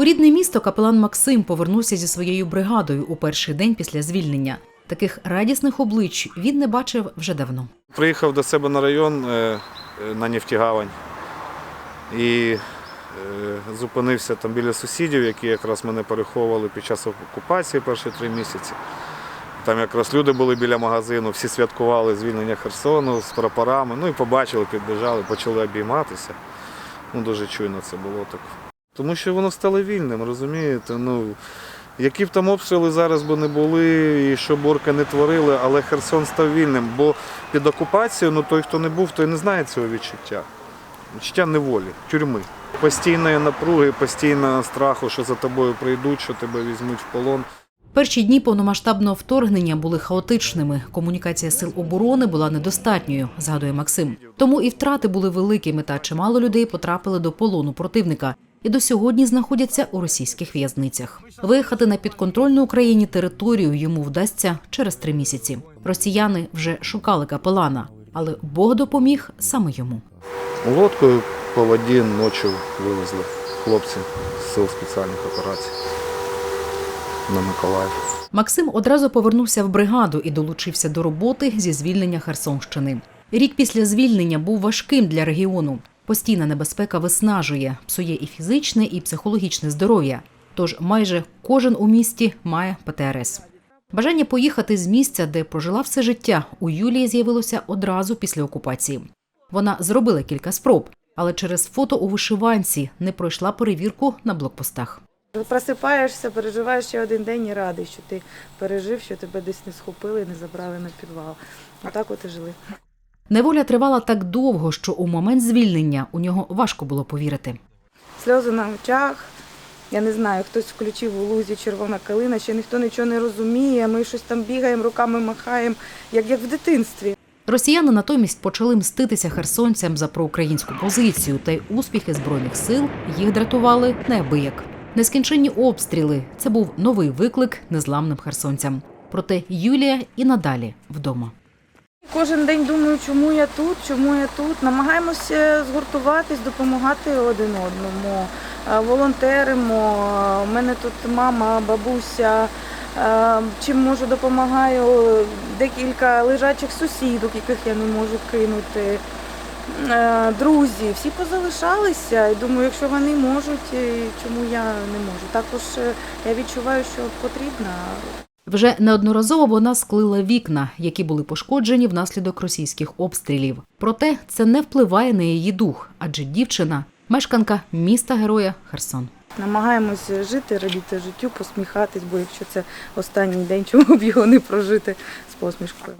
У рідне місто капелан Максим повернувся зі своєю бригадою у перший день після звільнення. Таких радісних облич він не бачив вже давно. Приїхав до себе на район е, е, на Нефтігавань і е, зупинився там біля сусідів, які якраз мене переховували під час окупації перші три місяці. Там якраз люди були біля магазину, всі святкували звільнення Херсону з прапорами. Ну і побачили, підбіжали, почали обійматися. Ну, дуже чуйно це було так. Тому що воно стало вільним, розумієте? Ну, які б там обстріли зараз би не були, і що борка не творили, але Херсон став вільним. Бо під окупацією, ну той, хто не був, той не знає цього відчуття. Відчуття неволі, тюрми. Постійної напруги, постійного страху, що за тобою прийдуть, що тебе візьмуть в полон. Перші дні повномасштабного вторгнення були хаотичними. Комунікація сил оборони була недостатньою, згадує Максим. Тому і втрати були великими, та чимало людей потрапили до полону противника і до сьогодні знаходяться у російських в'язницях. Виїхати на підконтрольну Україні територію йому вдасться через три місяці. Росіяни вже шукали капелана, але Бог допоміг саме йому. Лодкою по воді ночі вивезли хлопці з сил спеціальних операцій на Миколаїв. Максим одразу повернувся в бригаду і долучився до роботи зі звільнення Херсонщини. Рік після звільнення був важким для регіону. Постійна небезпека виснажує, псує і фізичне, і психологічне здоров'я. Тож майже кожен у місті має ПТРС. Бажання поїхати з місця, де прожила все життя, у Юлії з'явилося одразу після окупації. Вона зробила кілька спроб, але через фото у вишиванці не пройшла перевірку на блокпостах. Просипаєшся, переживаєш ще один день і радий, що ти пережив, що тебе десь не схопили, не забрали на підвал. Отак от і жили. Неволя тривала так довго, що у момент звільнення у нього важко було повірити. Сльози на очах. Я не знаю, хтось включив у лузі червона калина, ще ніхто нічого не розуміє. Ми щось там бігаємо, руками махаємо, як, як в дитинстві. Росіяни натомість почали мститися херсонцям за проукраїнську позицію, та й успіхи збройних сил їх дратували неабияк. Нескінченні обстріли це був новий виклик незламним херсонцям. Проте Юлія і надалі вдома. Кожен день думаю, чому я тут, чому я тут. Намагаємося згуртуватись, допомагати один одному. Е, Волонтеримо. У мене тут мама, бабуся. Е, Чим можу, допомагаю. Декілька лежачих сусідок, яких я не можу кинути. Е, Друзі, всі позалишалися. І думаю, якщо вони можуть, е, чому я не можу. Також е, я відчуваю, що потрібна Вже неодноразово вона склила вікна, які були пошкоджені внаслідок російських обстрілів. Проте це не впливає на її дух, адже дівчина мешканка міста героя Херсон. Намагаємось жити, радіти життю, посміхатись, бо якщо це останній день, чому б його не прожити з посмішкою.